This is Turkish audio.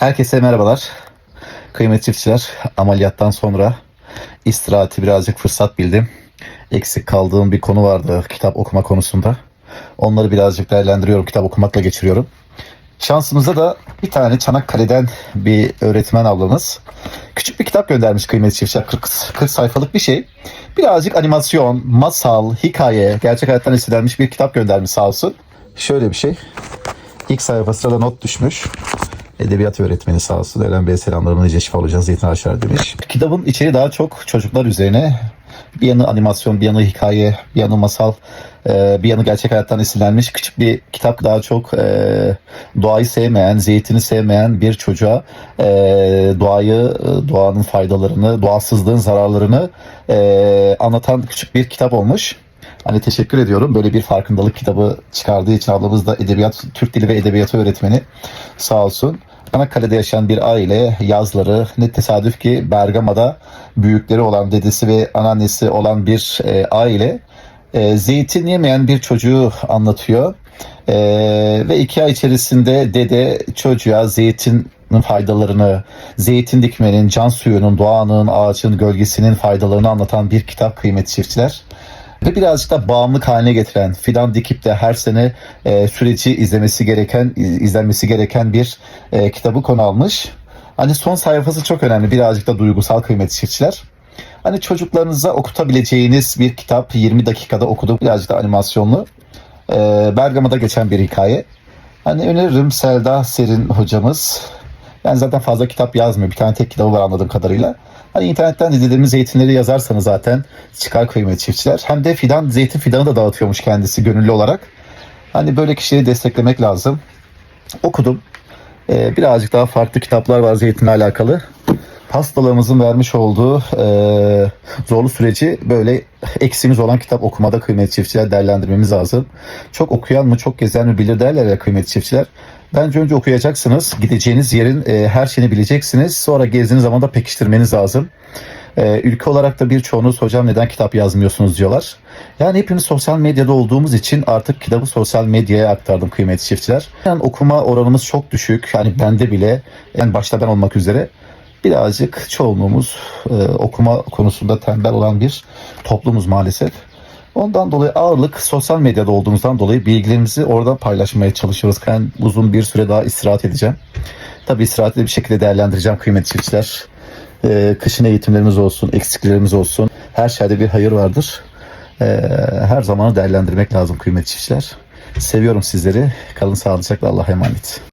Herkese merhabalar. Kıymetli çiftçiler, ameliyattan sonra istirahati birazcık fırsat bildim. Eksik kaldığım bir konu vardı kitap okuma konusunda. Onları birazcık değerlendiriyorum, kitap okumakla geçiriyorum. Şansımıza da bir tane Çanakkale'den bir öğretmen ablamız küçük bir kitap göndermiş kıymetli çiftçiler. 40, 40 sayfalık bir şey. Birazcık animasyon, masal, hikaye, gerçek hayattan esinlenmiş bir kitap göndermiş sağ olsun. Şöyle bir şey. İlk sayfasına da not düşmüş. Edebiyat öğretmeni sağ olsun. Eren Bey'e selamlarımı nice şifa. Zeytin Ağaçlar demiş. Kitabın içeriği daha çok çocuklar üzerine. Bir yanı animasyon, bir yanı hikaye, bir yanı masal, e, bir yanı gerçek hayattan esinlenmiş küçük bir kitap. Daha çok e, doğayı sevmeyen, zeytini sevmeyen bir çocuğa e, doğayı, doğanın faydalarını, doğasızlığın zararlarını anlatan küçük bir kitap olmuş. Hani teşekkür ediyorum. Böyle bir farkındalık kitabı çıkardığı için ablamız da edebiyat, Türk dili ve edebiyatı öğretmeni sağ olsun. Çanakkale'de yaşayan bir aile yazları ne tesadüf ki Bergama'da büyükleri olan dedesi ve anneannesi olan bir e, aile e, zeytin yemeyen bir çocuğu anlatıyor. E, ve iki ay içerisinde dede çocuğa zeytinin faydalarını, zeytin dikmenin, can suyunun, doğanın, ağacın, gölgesinin faydalarını anlatan bir kitap kıymetli çiftçiler ve birazcık da bağımlılık haline getiren, fidan dikip de her sene e, süreci izlemesi gereken, izlenmesi gereken bir e, kitabı konu almış. Hani son sayfası çok önemli, birazcık da duygusal kıymetli çiftçiler. Hani çocuklarınıza okutabileceğiniz bir kitap, 20 dakikada okudum, birazcık da animasyonlu. E, Bergama'da geçen bir hikaye. Hani öneririm Selda Serin hocamız. Yani zaten fazla kitap yazmıyor. Bir tane tek kitabı var anladığım kadarıyla. Hani internetten dediğimiz zeytinleri yazarsanız zaten çıkar kıymetli çiftçiler. Hem de fidan, zeytin fidanı da dağıtıyormuş kendisi gönüllü olarak. Hani böyle kişileri desteklemek lazım. Okudum. Ee, birazcık daha farklı kitaplar var zeytinle alakalı. Hastalığımızın vermiş olduğu e, zorlu süreci böyle eksiğimiz olan kitap okumada kıymetli çiftçiler değerlendirmemiz lazım. Çok okuyan mı çok gezen mi bilir derler ya kıymetli çiftçiler. Bence önce okuyacaksınız. Gideceğiniz yerin e, her şeyini bileceksiniz. Sonra gezdiğiniz zaman da pekiştirmeniz lazım. E, ülke olarak da birçoğunuz hocam neden kitap yazmıyorsunuz diyorlar. Yani hepimiz sosyal medyada olduğumuz için artık kitabı sosyal medyaya aktardım kıymetli çiftçiler. Yani okuma oranımız çok düşük. Yani bende bile yani başta ben olmak üzere birazcık çoğunluğumuz e, okuma konusunda tembel olan bir toplumuz maalesef. Ondan dolayı ağırlık sosyal medyada olduğumuzdan dolayı bilgilerimizi orada paylaşmaya çalışıyoruz. Ben uzun bir süre daha istirahat edeceğim. Tabii istirahatli bir şekilde değerlendireceğim kıymetli çiftçiler. Ee, kışın eğitimlerimiz olsun, eksiklerimiz olsun. Her şeyde bir hayır vardır. Ee, her zamanı değerlendirmek lazım kıymetli çiftçiler. Seviyorum sizleri. Kalın sağlıcakla Allah'a emanet.